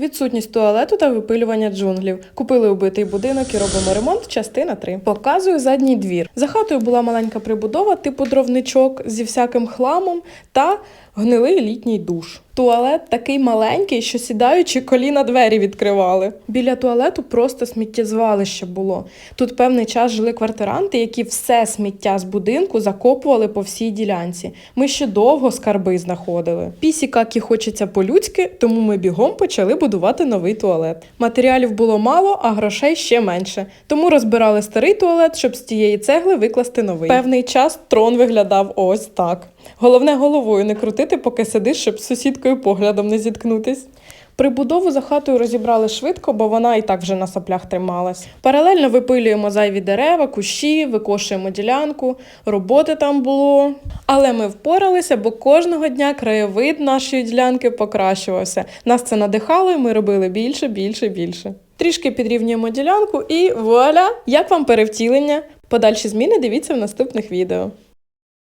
Відсутність туалету та випилювання джунглів. Купили убитий будинок і робимо ремонт. Частина 3. Показую задній двір. За хатою була маленька прибудова, типу дровничок зі всяким хламом та гнилий літній душ. Туалет такий маленький, що сідаючи коліна двері відкривали. Біля туалету просто сміттєзвалище було. Тут певний час жили квартиранти, які все сміття з будинку закопували по всій ділянці. Ми ще довго скарби знаходили. Пісі какі хочеться по-людськи, тому ми бігом почали будувати новий туалет. Матеріалів було мало, а грошей ще менше. Тому розбирали старий туалет, щоб з тієї цегли викласти новий. Певний час трон виглядав ось так. Головне головою не крутити, поки сидиш, щоб з сусідкою поглядом не зіткнутись. Прибудову за хатою розібрали швидко, бо вона і так вже на соплях трималась. Паралельно випилюємо зайві дерева, кущі, викошуємо ділянку, роботи там було. Але ми впоралися, бо кожного дня краєвид нашої ділянки покращувався. Нас це надихало, і ми робили більше, більше, більше. Трішки підрівнюємо ділянку і вуаля! Як вам перевтілення? Подальші зміни дивіться в наступних відео.